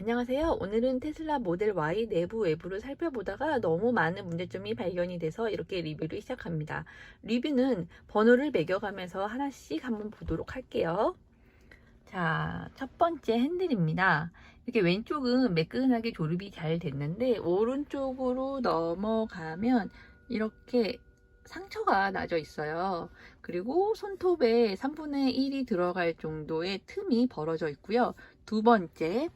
안녕하세요. 오늘은 테슬라 모델 Y 내부 외부를 살펴보다가 너무 많은 문제점이 발견이 돼서 이렇게 리뷰를 시작합니다. 리뷰는 번호를 매겨가면서 하나씩 한번 보도록 할게요. 자, 첫 번째 핸들입니다. 이렇게 왼쪽은 매끈하게 조립이 잘 됐는데 오른쪽으로 넘어가면 이렇게 상처가 나져 있어요. 그리고 손톱에 3분의 1이 들어갈 정도의 틈이 벌어져 있고요. 두 번째.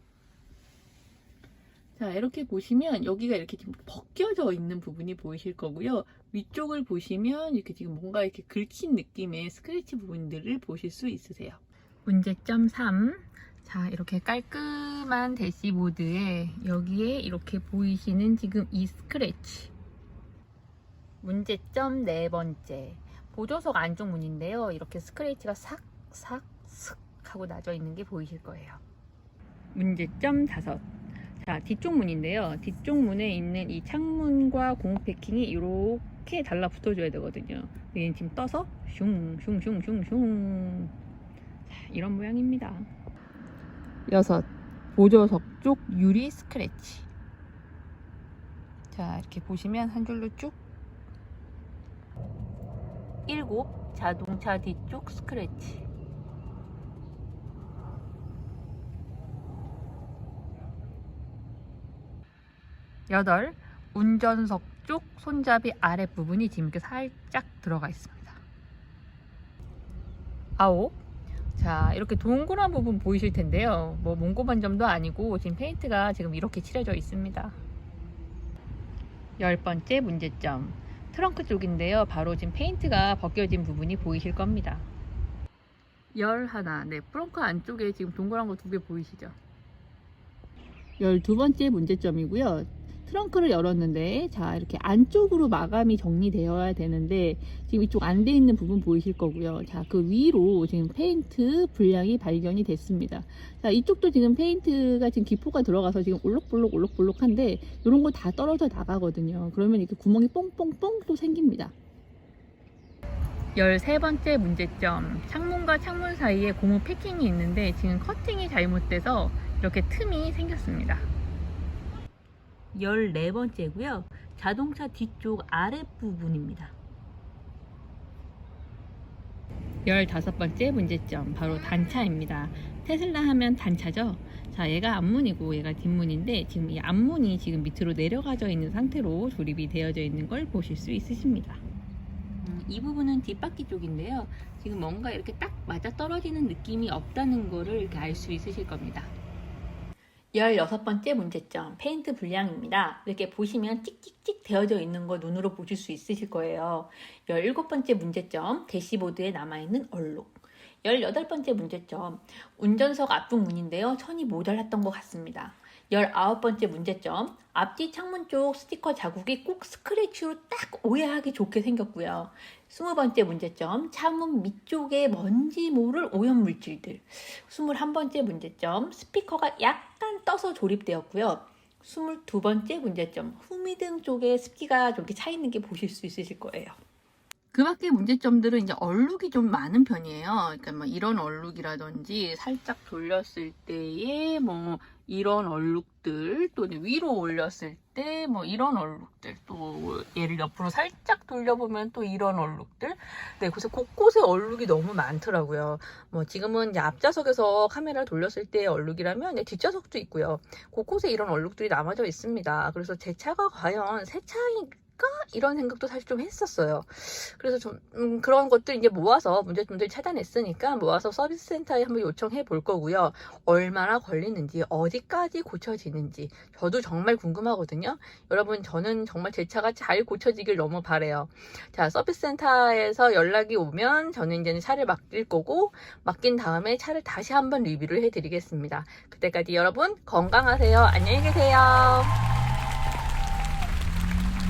자, 이렇게 보시면 여기가 이렇게 지금 벗겨져 있는 부분이 보이실 거고요. 위쪽을 보시면 이렇게 지금 뭔가 이렇게 긁힌 느낌의 스크래치 부분들을 보실 수 있으세요. 문제점 3. 자, 이렇게 깔끔한 대시보드에 여기에 이렇게 보이시는 지금 이 스크래치. 문제점 네 번째. 보조석 안쪽 문인데요. 이렇게 스크래치가 싹, 싹, 슥 하고 나져 있는 게 보이실 거예요. 문제점 다섯. 자, 뒤쪽 문인데요. 뒤쪽 문에 있는 이 창문과 고무 패킹이 이렇게 달라붙어 줘야 되거든요. 얘는 지금 떠서 슝, 슝, 슝, 슝, 슝. 자, 이런 모양입니다. 여섯. 보조석 쪽 유리 스크래치. 자, 이렇게 보시면 한 줄로 쭉. 일곱. 자동차 뒤쪽 스크래치. 여덟. 운전석 쪽 손잡이 아랫부분이 지금 이렇게 살짝 들어가 있습니다. 아홉. 자, 이렇게 동그란 부분 보이실 텐데요. 뭐 몽고반 점도 아니고 지금 페인트가 지금 이렇게 칠해져 있습니다. 열 번째 문제점. 트렁크 쪽인데요. 바로 지금 페인트가 벗겨진 부분이 보이실 겁니다. 열 하나. 네, 트렁크 안쪽에 지금 동그란 거 두 개 보이시죠? 열두 번째 문제점이고요. 트렁크를 열었는데 자 이렇게 안쪽으로 마감이 정리되어야 되는데 지금 이쪽 안 돼 있는 부분 보이실 거고요. 자 그 위로 지금 페인트 불량이 발견이 됐습니다. 자 이쪽도 지금 페인트가 지금 기포가 들어가서 지금 올록볼록 올록볼록한데 이런 거 다 떨어져 나가거든요. 그러면 이렇게 구멍이 뽕뽕뽕 또 생깁니다. 13번째 문제점. 창문과 창문 사이에 고무 패킹이 있는데 지금 커팅이 잘못돼서 이렇게 틈이 생겼습니다. 14번째고요. 자동차 뒤쪽 아랫부분입니다. 15번째 문제점 바로 단차입니다. 테슬라 하면 단차죠. 자, 얘가 앞문이고 얘가 뒷문인데 지금 이 앞문이 지금 밑으로 내려가져 있는 상태로 조립이 되어져 있는 걸 보실 수 있으십니다. 음, 이 부분은 뒷바퀴 쪽인데요. 지금 뭔가 이렇게 딱 맞아 떨어지는 느낌이 없다는 거를 알 수 있으실 겁니다. 16번째 문제점, 페인트 불량입니다. 이렇게 보시면 찍찍찍 되어져 있는 거 눈으로 보실 수 있으실 거예요. 17번째 문제점, 대시보드에 남아있는 얼룩. 18번째 문제점, 운전석 앞쪽 문인데요. 천이 모자랐던 것 같습니다. 19번째 문제점, 앞뒤 창문 쪽 스티커 자국이 꼭 스크래치로 딱 오해하기 좋게 생겼고요. 20번째 문제점, 창문 밑쪽에 먼지 모를 오염 물질들. 21번째 문제점, 스피커가 약간 떠서 조립되었고요. 22번째 문제점, 후미등 쪽에 습기가 이렇게 차 있는 게 보실 수 있으실 거예요. 그 밖에 문제점들은 이제 얼룩이 좀 많은 편이에요. 그러니까 뭐 이런 얼룩이라든지 살짝 돌렸을 때에 뭐 이런 얼룩들 또 위로 올렸을 때 뭐 이런 얼룩들 또 얘를 옆으로 살짝 돌려보면 또 이런 얼룩들. 네 그래서 곳곳에 얼룩이 너무 많더라고요. 뭐 지금은 이제 앞좌석에서 카메라 돌렸을 때의 얼룩이라면 뒷좌석도 있고요. 곳곳에 이런 얼룩들이 남아져 있습니다. 그래서 제 차가 과연 새 차인 가 이런 생각도 사실 좀 했었어요 그래서 좀 음, 그런 것들 이제 모아서 문제점들 찾아냈으니까 모아서 서비스 센터에 한번 요청해 볼 거고요 얼마나 걸리는지 어디까지 고쳐지는지 저도 정말 궁금하거든요. 여러분 저는 정말 제 차가 잘 고쳐지길 너무 바래요. 자 서비스 센터에서 연락이 오면 저는 이제 차를 맡길 거고 맡긴 다음에 차를 다시 한번 리뷰를 해드리겠습니다. 그때까지 여러분 건강하세요. 안녕히 계세요.